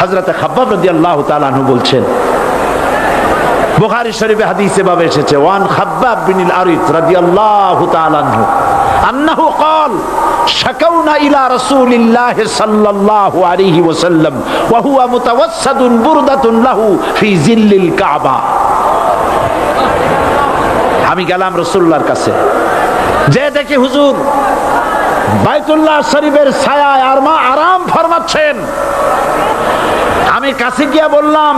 হাজরতে খাব্বাব রাজি আল্লাহ তালানহু বলছেন বুখারী শরীফে হাদিসে ভাবে এসেছে ওয়ান খাব্বাব বিনিল আরিত রাদিয়াল্লাহু তাআলা আনহু আন্নাহু قال شكونا الى رسول الله صلى الله عليه وسلم وهو متوسد بردة له في ظل الكعبة আমি গেলাম রসুল্লাহর কাছে যে দেখি হুজুর বাইতুল্লাহ শরীফের ছায়ায় আর মা আরাম ফরমাচ্ছেন আমি কাছে গিয়া বললাম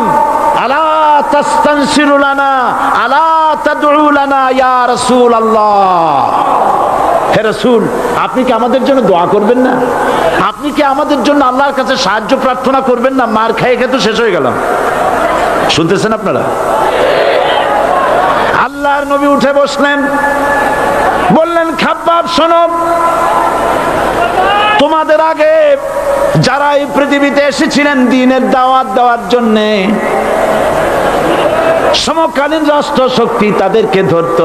আপনি কি আমাদের জন্য দোয়া করবেন না? আপনি কি আমাদের জন্য আল্লাহর কাছে সাহায্য প্রার্থনা করবেন না? মার খেয়ে খেয়ে শেষ হয়ে গেলাম। শুনতেছেন আপনারা? আল্লাহর নবী উঠে বসলেন, বললেন, খাব্বাব, শোনো। তোমাদের আগে যারা এই পৃথিবীতে এসেছিলেন দিনের দাওয়াত দেওয়ার জন্যে, সমকালীন রাষ্ট্র শক্তি তাদেরকে ধরত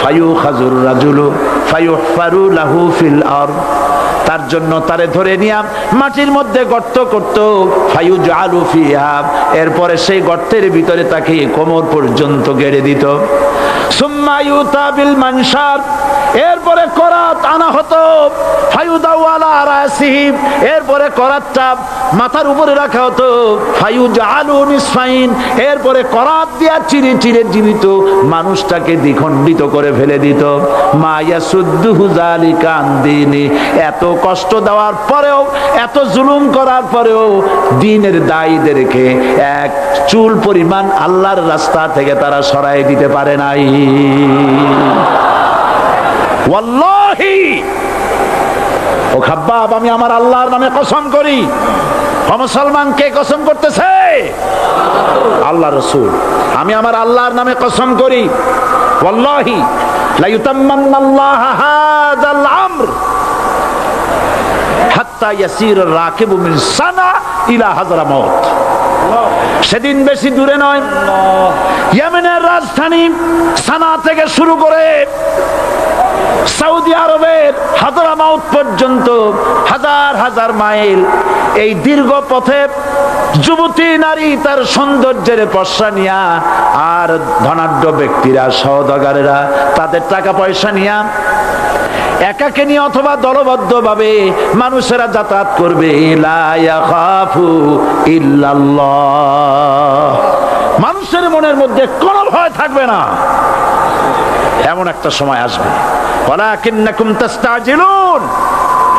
ফায়ু খাজুর রাজুলু ফায়ু ফারু লাহু ফিল আর তার জন্য তারে ধরে নিয়া মাটির মধ্যে গর্ত করত। ফায়ু জালু ফিহা, এরপরে সেই গর্তের ভিতরে তাকে কোমর পর্যন্ত গেড়ে দিত। এরপরে করাত আনা হতো। এরপরে মাথার উপরে রাখা হতো। নিসফাইন, এরপরে করাত দিয়া চিরে চিরে জীবিত মানুষটাকে দ্বিখণ্ডিত করে ফেলে দিত। মায়া সুদ্দুহু এত কষ্ট দেওয়ার পরেও, এত জুলুম করার পরেও দিনের দায়ীদেরকে এক চুল পরিমাণ আল্লাহর রাস্তা থেকে তারা সরাই দিতে পারে নাই। ওয়াল্লাহি! ও খাব্বাব, আমি আমার আল্লাহর নামে কসম করি। মুসলমান, কে কসম করতেছে? আল্লাহ রসুল। আমি আমার আল্লাহর নামে কসম করি। ওয়াল্লাহি! লা ইউতাম্মান্নাল্লাহু হাযাল আমর। সেদিন বেশি দূরে নয়। রাজধানী সানা থেকে শুরু করে সৌদি আরবের পর্যন্ত হাজার হাজার মাইল এই দীর্ঘ পথে যুবতী নারী তার সৌন্দর্যের পশা নিয়া আর ধনাঢ্য ব্যক্তিরা সহদগারেরা তাদের টাকা পয়সা নিয়া একাকে নিয়ে অথবা দলবদ্ধ ভাবে মানুষেরা যাতায়াত করবে। মানুষের মনের মধ্যে কোনো ভয় থাকবে না। এমন একটা সময় আসবে।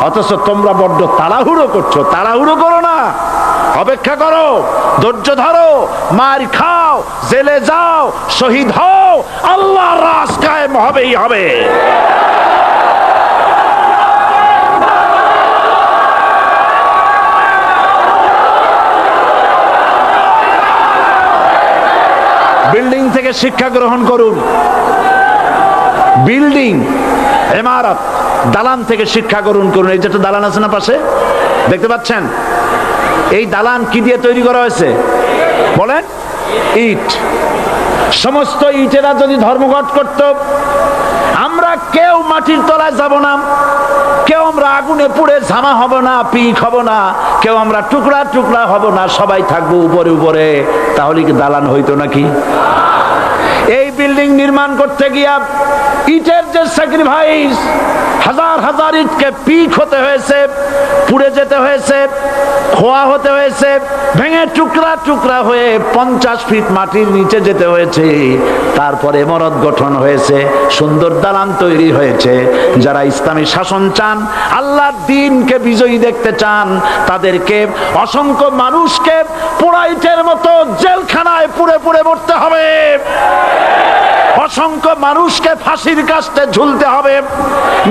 অথচ তোমরা বড্ড তাড়াহুড়ো করছ। তাড়াহুড়ো করো না। অপেক্ষা করো। ধৈর্য ধরো। মার খাও। জেলে যাও। শহীদ হও। আল্লাহ রাস কায়েম হবেই হবে। বিল্ডিং থেকে শিক্ষা গ্রহণ করুন। বিল্ডিং এমারত দালান থেকে শিক্ষা গ্রহণ করুন। এই যে একটা দালান আছে না পাশে? দেখতে পাচ্ছেন? এই দালান কি দিয়ে তৈরি করা হয়েছে? বলেন। ইট। সমস্ত ইটেরা যদি ধর্মঘট করত, আমরা কেউ মাটির তলায় যাব না, কেউ আমরা আগুনে পুড়ে ঝামা হব না, পিক হব না, কেউ আমরা টুকরা টুকরা হব না, সবাই থাকব উপরে উপরে। তাহলে কি দালান হইতো নাকি? বিল্ডিং নির্মাণ করতে গিয়া ইটের যে স্যাক্রিফাইস হাজার হাজার ইটকে পিক হতে হয়েছে, পুড়ে যেতে হয়েছে, খোয়া হতে হয়েছে, ভেঙে টুকরা টুকরা হয়ে পঞ্চাশ ফিট মাটির নিচে যেতে হয়েছে। তারপরে মরদ গঠন হয়েছে, সুন্দর দালান তৈরি হয়েছে। যারা ইসলামী শাসন চান, আল্লাহর দিনকে বিজয়ী দেখতে চান, তাদেরকে অসংখ্য মানুষকে পোড়াইটের মতো জেলখানায় পুড়ে পুড়ে মরতে হবে। অসংখ্য মানুষকে ফাঁসির কাস্তে ঝুলতে হবে,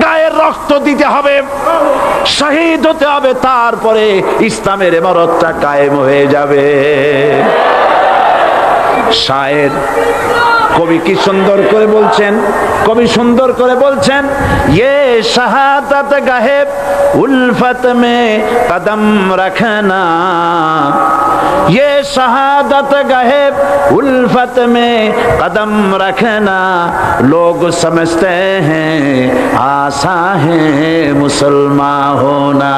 গায়ের রক্ত দিতে হবে, শহীদ হতে হবে, তারপরে ইসলামের এমারতটা কায়েম হয়ে যাবে। শায়ের কবি কি সুন্দর করে বলছেন কবি সুন্দর করে বলছেন ইয়ে শাহাদাত গাহেব উলফত মে কদম রাখনা ये शहादत गहेब उल्फत में कदम रखना लोग समझते हैं आशा है मुसलमान होना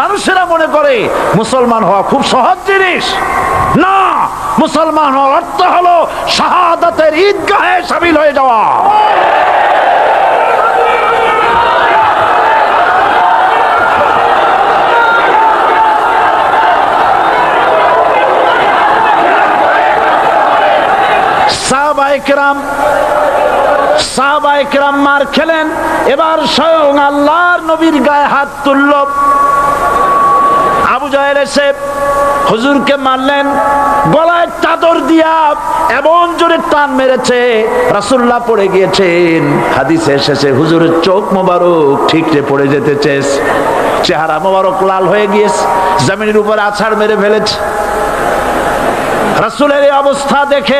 মানুষেরা মনে করে মুসলমান হওয়া খুব সহজ জিনিস না মুসলমান হওয়ার অর্থ হলো শাহাদাতের ঈদগাহে সামিল হয়ে যাওয়া। মার খেলেন, এবার স্বয়ং আল্লাহর নবীর গায়ে হাত তুলল। আবু জাহেল এসে হুজুরকে মারলেন, গলায় চাদর দিয়া এমন জোরে টান মেরেছে রাসুল্লাহ পড়ে গিয়েছেন। হাদিসে এসেছে হুজুরের চোখ মোবারক ঠিকরে পড়ে যেতে চেস। চেহারা মোবারক লাল হয়ে গিয়েছে, জমিনের উপর আছাড় মেরে ফেলেছে। রাসুলের এই অবস্থা দেখে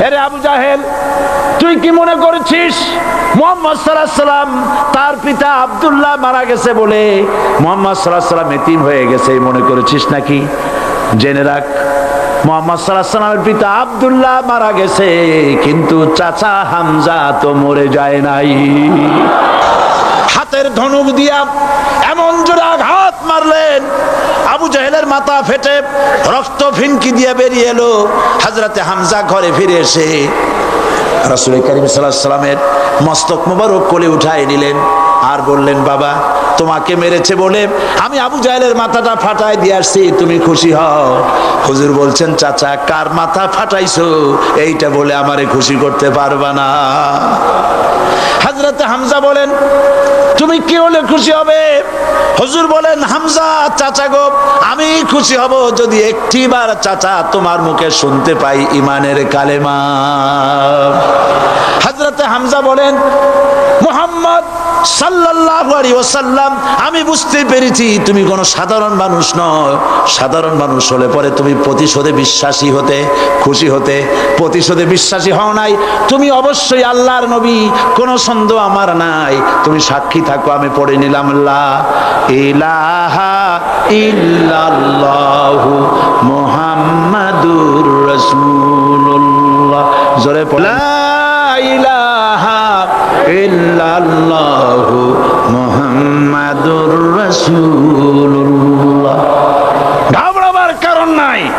হেরে আবু জাহেল, তুই কি মনে করেছিস তার পিতা আব্দুল্লাহ মারা গেছে বলে মোহাম্মদ জেনে রাখ পিতা মারা গেছে, কিন্তু চাচা হামজা তো মরে যায় নাই। হাতের ধনুক দিয়া এমন আঘাত মারলেন। আবু জাহেলের মাথা ফেটে রক্ত ফিনকি দিয়ে বেরিয়ে এলো। হাজরাতে হামজা ঘরে ফিরে এসে রাসুল করিম সাল্লাহ সাল্লামের মস্তক মোবারক কোলে উঠায় নিলেন। আর বললেন, বাবা, তোমাকে মেরেছে বলে আমি আবু জাহেলের মাথাটা ফাটাই দিয়ে আসছি, তুমি খুশি হও। হুজুর বলছেন, চাচা, কার মাথা ফাটাইছো? এইটা বলে আমারে খুশি করতে পারবা না। হাজরতে হামজা বলেন, তুমি কি হলে খুশি হবে? হুজুর বলেন, হামজা, চাচা গো, আমি খুশি হব যদি একটিবার চাচা তোমার মুখে শুনতে পাই ইমানের কালেমা। হাজরতে হামজা বলেন, মোহাম্মদ ওয়াসাল্লাম, আমি বুঝতে পেরেছি তুমি কোনো সাধারণ মানুষ নয়। সাধারণ মানুষ হলে পরে তুমি প্রতিশোধে বিশ্বাসী হতে, খুশি হতে, প্রতিশোধে বিশ্বাসী হও নাই। তুমি অবশ্যই আল্লাহর নবী, কোনো সন্দেহ আমার নাই। তুমি সাক্ষী থাকো, আমি পড়ে নিলাম ইল্লাল্লাহু মুহাম্মাদুর রাসূলুল্লাহ। জোরে পড়ে। লা ইলাহা ইল্লাল্লাহু মুহাম্মাদুর রাসূলুল্লাহ। ঘাবড়াবার কারণ নাই।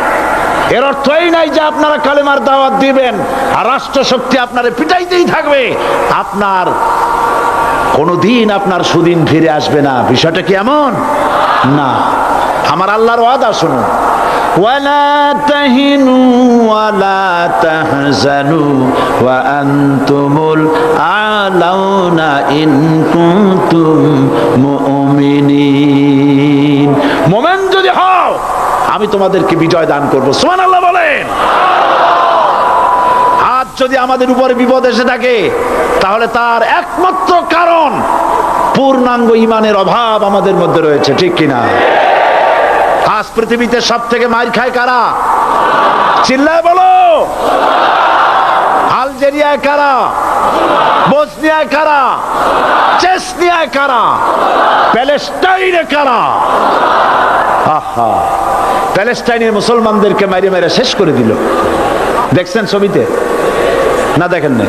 এর অর্থ এই নাই যে আপনারা কালেমার দাওয়াত দিবেন আর রাষ্ট্র শক্তি আপনারে পিটাইতেই থাকবে। আপনার কোনোদিন আপনার সুদিন ফিরে আসবে না। বিষয়টা কি এমন? না। আমার আল্লাহর ওয়াদা শুনুন। ولا تهنوا ولا تحزنوا وأنتم الأعلون إن كنتم مؤمنين মোমেন যদি হও আমি তোমাদেরকে বিজয় দান করবো সুমান আল্লাহ বলেন আজ যদি আমাদের উপরে বিপদ এসে থাকে তাহলে তার একমাত্র কারণ পূর্ণাঙ্গ ইমানের অভাব আমাদের মধ্যে রয়েছে ঠিক কিনা আজ পৃথিবীতে সব থেকে মার খায় কারা? চিল্লায় বলো। আলজেরিয়ায় কারা? বসনিয়ায় কারা? চেসনিয়ায় কারা? প্যালেস্টাইনে কারা? প্যালেস্টাইনের মুসলমানদেরকে মেরে মেরে শেষ করে দিল। দেখছেন ছবিতে? না দেখেন না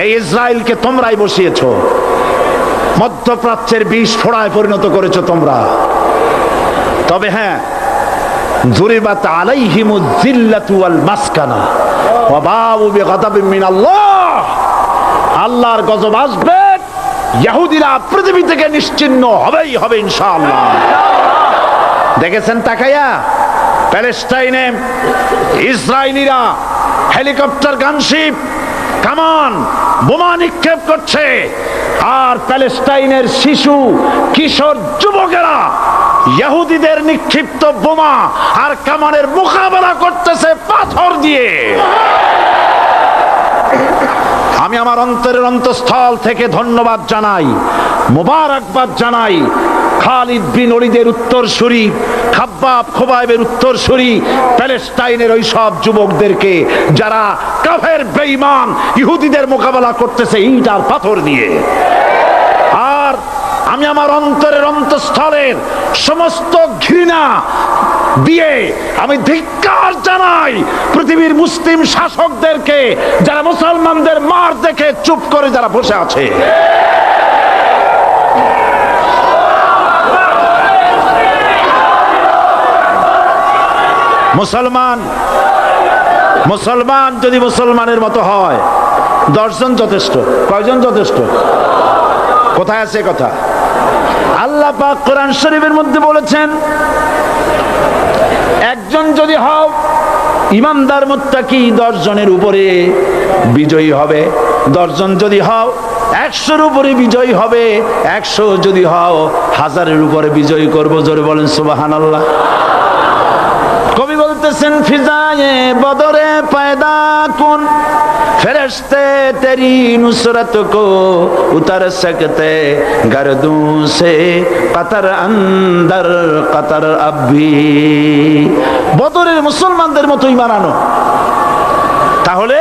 এই ইসরায়েলকে তোমরাই বসিয়েছ। মধ্যপ্রাচ্যের বিষ ফোড়ায় পরিণত করেছ তোমরা। তবে হ্যাঁ জুরিবাত আলাইহিমু যিল্লাতু ওয়াল মাসকানা। ওয়া বাউ বিগাদাবিন মিনাল্লাহ। আল্লাহর গজব আসবে ইহুদিরা পৃথিবী থেকে নিশ্চিহ্ন হবেই হবে ইনশাআল্লাহ। দেখেছেন তাকায়া? প্যালেস্টাইনে ইসরায়েলিরা হেলিকপ্টার, গানশিপ কামান বোমা নিক্ষেপ করছে। আর প্যালেস্টাইনের শিশু, কিশোর যুবকেরা ইহুদিদের নিক্ষিপ্ত বোমা আর কামানের মোকাবেলা করতেছে পাথর দিয়ে। আমি আমার অন্তরের অন্তঃস্থল থেকে ধন্যবাদ জানাই, মোবারকবাদ জানাই, খালিদ বিন অলিদের উত্তরসূরি, খাব্বাব খোবাইবের উত্তরসূরি, প্যালেস্টাইনের ওই সব যুবকদেরকে যারা কাফের, বেঈমান, ইহুদিদের মোকাবেলা করতেছে ইট আর পাথর দিয়ে আমি আমার অন্তরের অন্তঃস্থলের সমস্ত ঘৃণা দিয়ে আমি ধিক্কার জানাই পৃথিবীর মুসলিম শাসকদেরকে, যারা মুসলমানদের মার দেখে চুপ করে যারা বসে আছে। মুসলমান মুসলমান যদি মুসলমানের মতো হয়, দশজন যথেষ্ট, কয়জন যথেষ্ট? কোথায় আছে কথা? আল্লাহ পাক কোরআন শরীফের মধ্যে বলেছেন, একজন যদি হও, ইমানদার মোত্তাকি দশ জনের উপরে বিজয়ী হবে। দশজন যদি হও, একশোর উপরে বিজয়ী হবে। একশো যদি হও, হাজারের উপরে বিজয়ী করব, জোরে বলেন সুবাহান আল্লাহ বলতেছেন, ফিজায়ে বদরে পয়দা কোন? ফেরস্তে তেরি নুসরত কো, উতার সকতে গরদু সে কতর অন্দর কতর আবি বদরের মুসলমানদের মতোই বানানো। তাহলে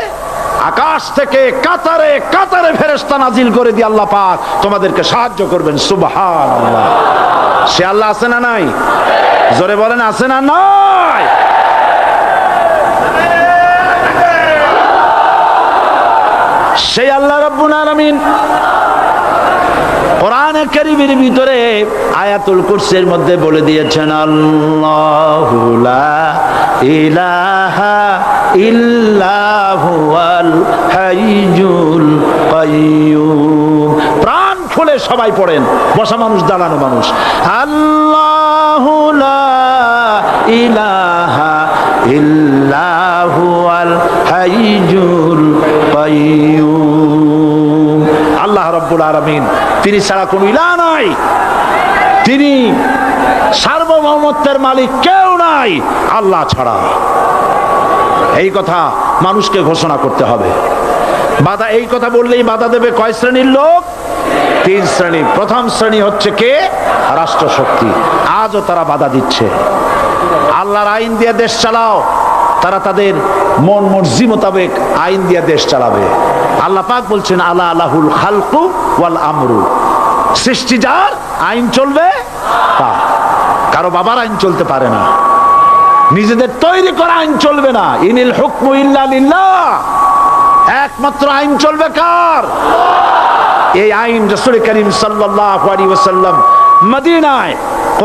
আকাশ থেকে কাতারে কাতারে ফেরেস্তা নাজিল করে দিয়ে আল্লাহ পাক তোমাদেরকে সাহায্য করবেন সুবহান সে আল্লাহ আছে না নাই? জোরে বলেন, আছে না নাই? সেই আল্লাহ রব্বুল আলামিন কোরআনে কারীমের ভিতরে আয়াতুল কুরসির মধ্যে বলে দিয়েছেন, আল্লাহু লা ইলাহা প্রাণ খুলে সবাই পড়েন, বসা মানুষ, দাঁড়ানো মানুষ। আল্লাহু লা ইলাহা হাইয়ুল কাইয়্যুম আল্লাহ রব্বুল আলামিন, তিনি ছাড়া কোনো ইলা নাই। তিনি সার্বভৌমত্বের মালিক কেউ নাই, আল্লাহ ছাড়া। এই কথা মানুষকে ঘোষণা করতে হবে। বাধা, এই কথা বললেই বাধা দেবে কয় শ্রেণির লোক? তিন শ্রেণি। প্রথম শ্রেণি হচ্ছে কে? রাষ্ট্রশক্তি। আজও তারা বাধা দিচ্ছে। আল্লাহর আইন দিয়ে দেশ চালাও। তারা তাদের মন মর্জি মোতাবেক আইন দিয়ে দেশ চালাবে। আল্লাহ পাক বলছেন আল্লাহ আল্লাহুল খালকু ওয়াল আমরু। সৃষ্টি যার, আইন চলবে কারও বাবার আইন চলতে পারে না। নিজেদের তৈরি করা আইন চলবে না। ইনিল হুকমু ইল্লা লিল্লাহ। একমাত্র আইন চলবে কার? এই আইন রসুল করিম সাল্লাল্লাহু আলাইহি ওয়াসাল্লাম মদিনায়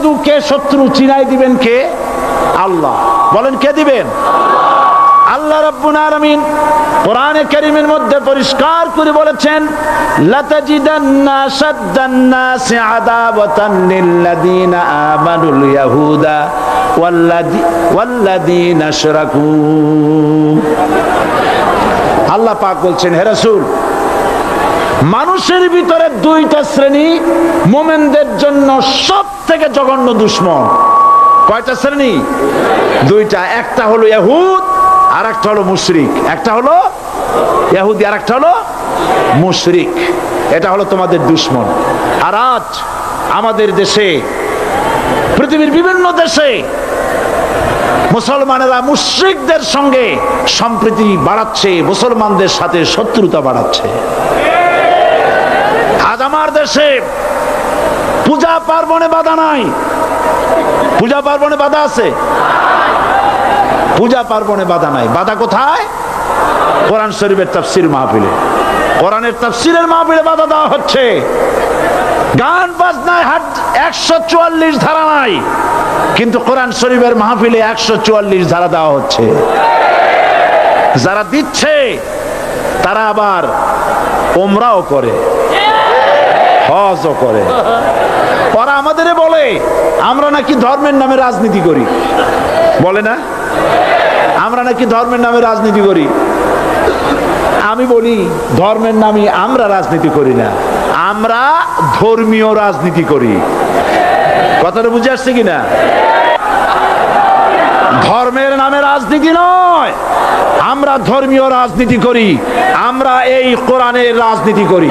বন্ধু কে শত্রু চিনাই দিবেন কে? আল্লাহ। বলেন, কে দিবেন? আল্লাহ রাব্বুল আলামিন কোরআনে কারীমের মধ্যে পরিষ্কার করে বলেছেন লিল্লাযিনা আমানুল ইয়াহুদা ওয়াল্লাযী আশরাকু। আল্লাহ পাক বলছেন, হে রাসূল মানুষের ভিতরে দুইটা শ্রেণি মোমেনদের জন্য সব থেকে জঘন্য দুশ্মন। কয়টা শ্রেণি? দুইটা। একটা হলো ইহুদ আর একটা হলো মুশরিক। একটা হলো ইহুদি আর একটা হলো মুশরিক। এটা হলো তোমাদের দুশ্মন। আর আজ আমাদের দেশে, পৃথিবীর বিভিন্ন দেশে মুসলমানেরা মুশ্রিকদের সঙ্গে সম্প্রীতি বাড়াচ্ছে, মুসলমানদের সাথে শত্রুতা বাড়াচ্ছে। আজ আমার দেশে পূজা পার্বণে বাধা নাই। পূজা পার্বণে বাধা আছে? পূজা পার্বণে বাধা নাই। বাধা কোথায়? কোরআন শরীফের তাফসির মাহফিলে। কোরআনের তাফসিরের মাহফিলে বাধা দেওয়া হচ্ছে। গান বাজনায় হাট, একশো চুয়াল্লিশ ধারা নাই। কিন্তু কোরআন শরীফের মাহফিলে একশো চুয়াল্লিশ ধারা দেওয়া হচ্ছে। যারা দিচ্ছে, তারা আবার ওমরাও করে। হজও করে। ওরা আমাদের বলে আমরা নাকি ধর্মের নামে রাজনীতি করি। বলে না? আমরা নাকি ধর্মের নামে রাজনীতি করি। আমি বলি ধর্মের নামে আমরা রাজনীতি করি না। আমরা ধর্মীয় রাজনীতি করি। কথাটা বুঝে আসছে কিনা? ধর্মের নামে রাজনীতি নয়। আমরা ধর্মীয় রাজনীতি করি। আমরা এই কোরআনের রাজনীতি করি।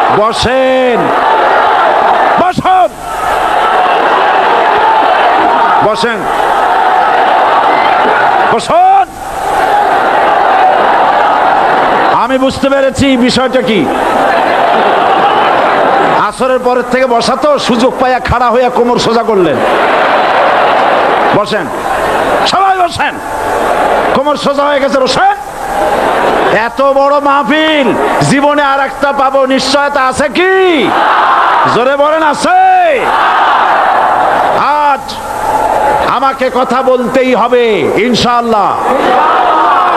বসেন। বসুন। বসেন। বসুন। আমি বুঝতে পেরেছি বিষয়টা কি। আসরের পরের থেকে বসা তো সুযোগ পাইয়া খাড়া হইয়া কোমর সোজা করলেন। বসেন। সবাই বসেন। কোমর সোজা হয়ে গেছে, বসেন। এত বড় মাহফিল, জীবনে আর একটা পাবো, নিশ্চয়তা আছে কি? জোরে বলেন, আছে। আজ আমাকে কথা বলতেই হবে, ইনশাআল্লাহ।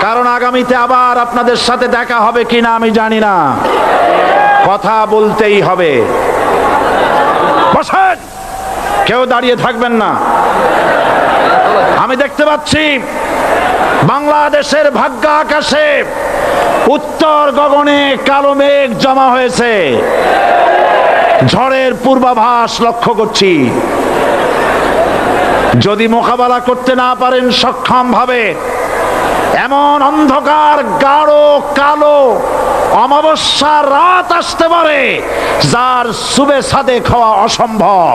কারণ আগামীতে আবার আপনাদের সাথে দেখা হবে কিনা আমি জানি না। কথা বলতেই হবে। বসেন। কেউ দাঁড়িয়ে থাকবেন না। আমি দেখতে পাচ্ছি বাংলাদেশের ভাগ্য আকাশে উত্তর গগনে কালো মেঘ জমা হয়েছে। ঝড়ের পূর্বাভাস লক্ষ্য করছি। যদি মোকাবেলা করতে না পারেন সক্ষম ভাবে, এমন অন্ধকার, গাঢ়, কালো অমাবস্যা রাত আসতে পারে, যার সুবে সাদে খাওয়া অসম্ভব।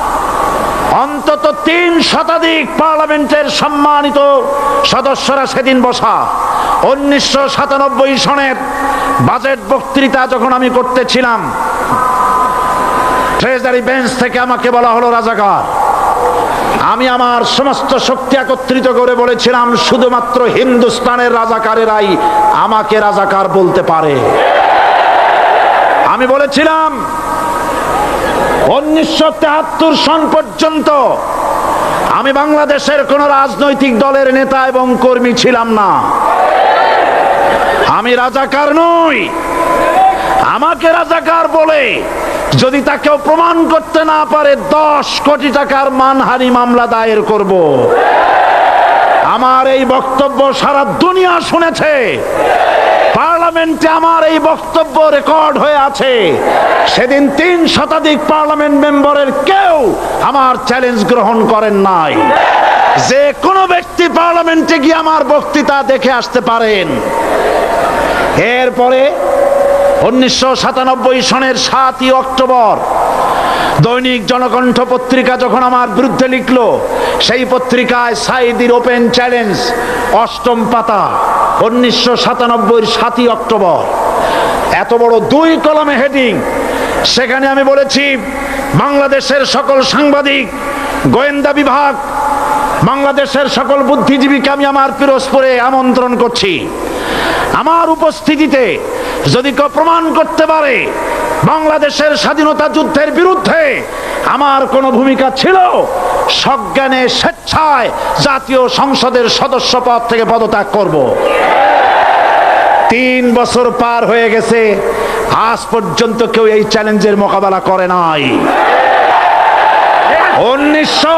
অন্তত তিন শতাধিক পার্লামেন্টের সম্মানিত সদস্যরা সেদিন বসা। উনিশশো সাতানব্বই সনের বাজেট বক্তৃতা যখন আমি করতেছিলাম, ট্রেজারি বেঞ্চ থেকে আমাকে বলা হলো, রাজাকার, আমি আমার সমস্ত শক্তি একত্রিত করে বলেছিলাম, শুধুমাত্র হিন্দুস্তানের রাজাকারেরাই আমাকে রাজাকার বলতে পারে। আমি বলেছিলাম উনিশশো তেহাত্তর সন পর্যন্ত আমি বাংলাদেশের কোন রাজনৈতিক দলের নেতা এবং কর্মী ছিলাম না। আমি রাজাকার নই। আমাকে রাজাকার বলে যদি তাকেও প্রমাণ করতে না পারে, দশ কোটি টাকার মানহানি মামলা দায়ের করব। আমার এই বক্তব্য সারা দুনিয়া শুনেছে। পার্লামেন্টে আমার এই বক্তব্য রেকর্ড হয়ে আছে। সেদিন তিন শতাধিক পার্লামেন্ট মেম্বারের কেউ আমার চ্যালেঞ্জ গ্রহণ করেন নাই। যে কোনো ব্যক্তি পার্লামেন্টে গিয়ে আমার বক্তৃতা দেখে আসতে পারেন। এরপরে উনিশশো সাতানব্বই সনের সাতই অক্টোবর দৈনিক জনকণ্ঠ পত্রিকা যখন আমার বিরুদ্ধে লিখলো, সেই পত্রিকায় সাইদির ওপেন চ্যালেঞ্জ, অষ্টম পাতা, উনিশশো সাতানব্বইয়ের সাতই অক্টোবর। এত বড় দুই কলমে হেডিং। সেখানে আমি বলেছি, বাংলাদেশের সকল সাংবাদিক, গোয়েন্দা বিভাগ, বাংলাদেশের সকল বুদ্ধিজীবীকে আমি আমার পিরোজপুরে আমন্ত্রণ করছি। আমার উপস্থিতিতে যদি কেউ প্রমাণ করতে পারে বাংলাদেশের স্বাধীনতা যুদ্ধের বিরুদ্ধে আমার কোনো ভূমিকা ছিল সজ্ঞানে স্বেচ্ছায় জাতীয় সংসদের সদস্য পদ থেকে পদত্যাগ করব। তিন বছর পার হয়ে গেছে আজ পর্যন্ত কেউ এই চ্যালেঞ্জের মোকাবেলা করে নাই। উনিশশো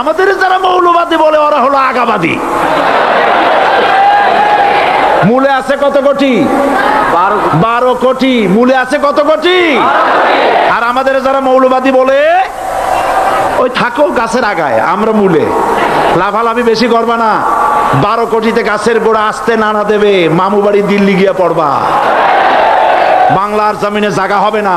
আমাদের যারা মৌলবাদী বলে ওরা হলো আগাবাদী। মূলে আছে কত কোটি? বারো কোটি। মূলে আছে কত কোটি? আর আমাদের যারা মৌলবাদী বলে ওই থাকো গাছের আগায় আমরা মূলে। লাফালাফি বেশি করবা না। বারো কোটিতে গাছের গোড়া আসতে নানা দেবে মামু বাড়ি দিল্লি গিয়ে পড়বা। বাংলার জমিনে জায়গা হবে না।